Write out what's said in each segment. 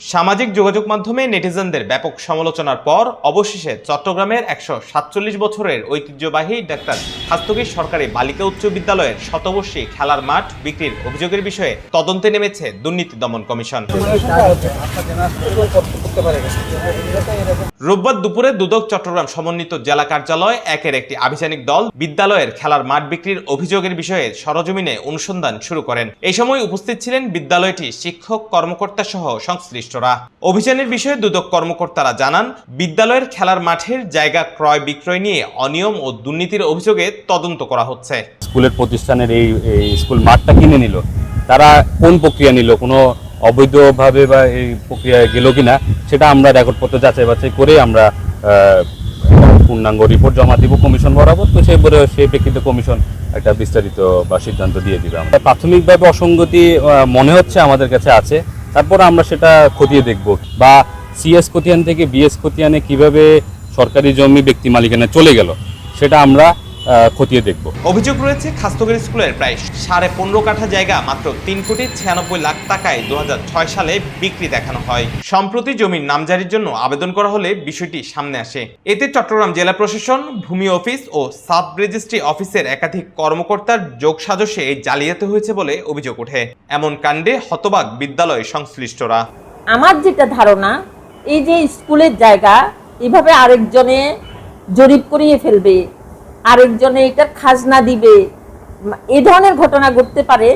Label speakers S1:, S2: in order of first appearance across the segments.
S1: সামাজিক যোগাযোগ মাধ্যমে নেটিজেনদের ব্যাপক সমালোচনার পর অবশেষে চট্টগ্রামের একশো সাতচল্লিশ বছরের ঐতিহ্যবাহী ডাক্তার খাস্তগীর সরকারি বালিকা উচ্চ বিদ্যালয়ের শতবর্ষী খেলার মাঠ বিক্রির অভিযোগের বিষয়ে তদন্তে নেমেছে দুর্নীতি দমন কমিশন। রোববার দুপুরে দুদক চট্টগ্রাম সমন্বিত জেলা কার্যালয় একের একটি আভিযানিক দল বিদ্যালয়ের খেলার মাঠ বিক্রির অভিযোগের বিষয়ে সরজমিনে অনুসন্ধান শুরু করেন। এই সময় উপস্থিত ছিলেন বিদ্যালয়টি শিক্ষক কর্মকর্তা সহ সংশ্লিষ্টরা অভিযানের বিষয়ে দুদক কর্মকর্তারা জানান, বিদ্যালয়ের খেলার মাঠের জায়গা ক্রয় বিক্রয় নিয়ে অনিয়ম ও দুর্নীতির অভিযোগে তদন্ত করা হচ্ছে।
S2: স্কুলের প্রতিষ্ঠানের এই স্কুল মাঠটা কিনে নিল। তারা কোন প্রক্রিয়া নিল, কোনো অবৈধভাবে বা এই প্রক্রিয়ায় গেল কিনা, সেটা আমরা রেকর্ডপত্র যাচাই বাছাই করে আমরা পূর্ণাঙ্গ রিপোর্ট জমা দিব কমিশন বরাবর তো সেই পরে, সেই প্রেক্ষিতে কমিশন একটা বিস্তারিত বা সিদ্ধান্ত দিয়ে দিবে। আমরা প্রাথমিকভাবে অসঙ্গতি মনে হচ্ছে আমাদের কাছে আছে। তারপর আমরা সেটা খতিয়ে দেখব বা সিএস খতিয়ান থেকে বিএস খতিয়ানে কীভাবে সরকারি জমি ব্যক্তি মালিকানা চলে গেল, সেটা আমরা খতিয়ে দেখব।
S1: অভিযোগ রয়েছে খাস্তগির স্কুলের প্রায় সাড়ে পনেরো কাঠা জায়গা মাত্র তিন কোটি ছিয়ানব্বই লাখ টাকায় দু সালে বিক্রি দেখানো হয়। সম্প্রতি জমির নামজারির জন্য আবেদন করা হলে বিষয়টি সামনে আসে। এতে চট্টগ্রাম জেলা প্রশাসন ভূমি অফিস ও সাব রেজিস্ট্রি অফিসের একাধিক কর্মকর্তার যোগ সাজসে এই জালিয়াতি হয়েছে বলে অভিযোগ ওঠে। এমন কাণ্ডে হতবাক বিদ্যালয় সংশ্লিষ্টরা।
S3: আমার যেটা ধারণা এই যে স্কুলের জায়গা এভাবে আরেকজনে জরিপ করিয়ে ফেলবে আরেকজনে এটার খাজনা দিবে। এই ধরনের ঘটনা ঘটতে পারে।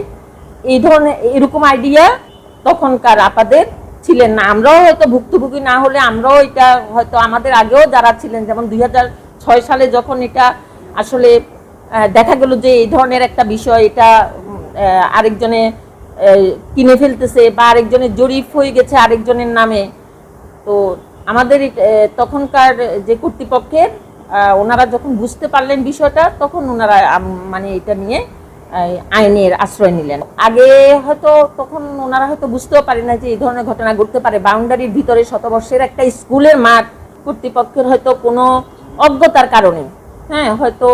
S3: এই ধরনের এরকম আইডিয়া তখনকার আপাদের ছিলেন না। আমরাও হয়তো ভুক্তভোগী না হলে আমরাও এটা হয়তো আমাদের আগেও যারা ছিলেন, যেমন দুই সালে যখন এটা আসলে দেখা গেল যে এই ধরনের একটা বিষয়, এটা আরেকজনে কিনে ফেলতেছে বা আরেকজনের জরিপ হয়ে গেছে আরেকজনের নামে। তো আমাদের তখনকার যে কর্তৃপক্ষের ওনারা যখন বুঝতে পারলেন বিষয়টা, তখন ওনারা মানে এটা নিয়ে আইনের আশ্রয় নিলেন। আগে হয়তো, তখন ওনারা হয়তো বুঝতেও পারে না যে এই ধরনের ঘটনা ঘটতে পারে। বাউন্ডারির ভিতরে শতবর্ষের একটা স্কুলের মাঠ কর্তৃপক্ষের হয়তো কোনো অজ্ঞতার কারণে হ্যাঁ হয়তো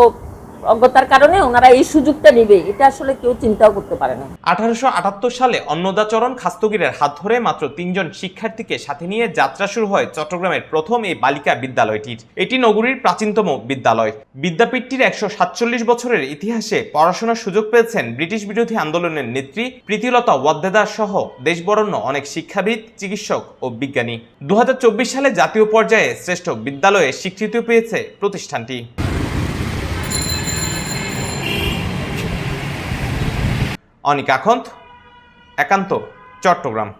S3: অজ্ঞতার কারণে ওনারা এই সুযোগটা নেবে, এটা আসলে কেউ চিন্তাও করতে পারে না।
S1: আঠারোশো আটাত্তর সালে অন্নদাচরণ খাস্তগিরের হাত ধরে মাত্র তিনজন শিক্ষার্থীকে সাথে নিয়ে যাত্রা শুরু হয় চট্টগ্রামের প্রথম এই বালিকা বিদ্যালয়টির। এটি নগরীর প্রাচীনতম বিদ্যালয়। বিদ্যাপীঠটির একশো সাতচল্লিশ বছরের ইতিহাসে পড়াশোনার সুযোগ পেয়েছেন ব্রিটিশ বিরোধী আন্দোলনের নেত্রী প্রীতিলতা ওয়াদ্দেদার সহ দেশবরণ্য অনেক শিক্ষাবিদ, চিকিৎসক ও বিজ্ঞানী। দু হাজার চব্বিশ সালে জাতীয় পর্যায়ে শ্রেষ্ঠ বিদ্যালয়ে স্বীকৃতি পেয়েছে প্রতিষ্ঠানটি। অনিক আখন্দ একান্ত চট্টগ্রাম।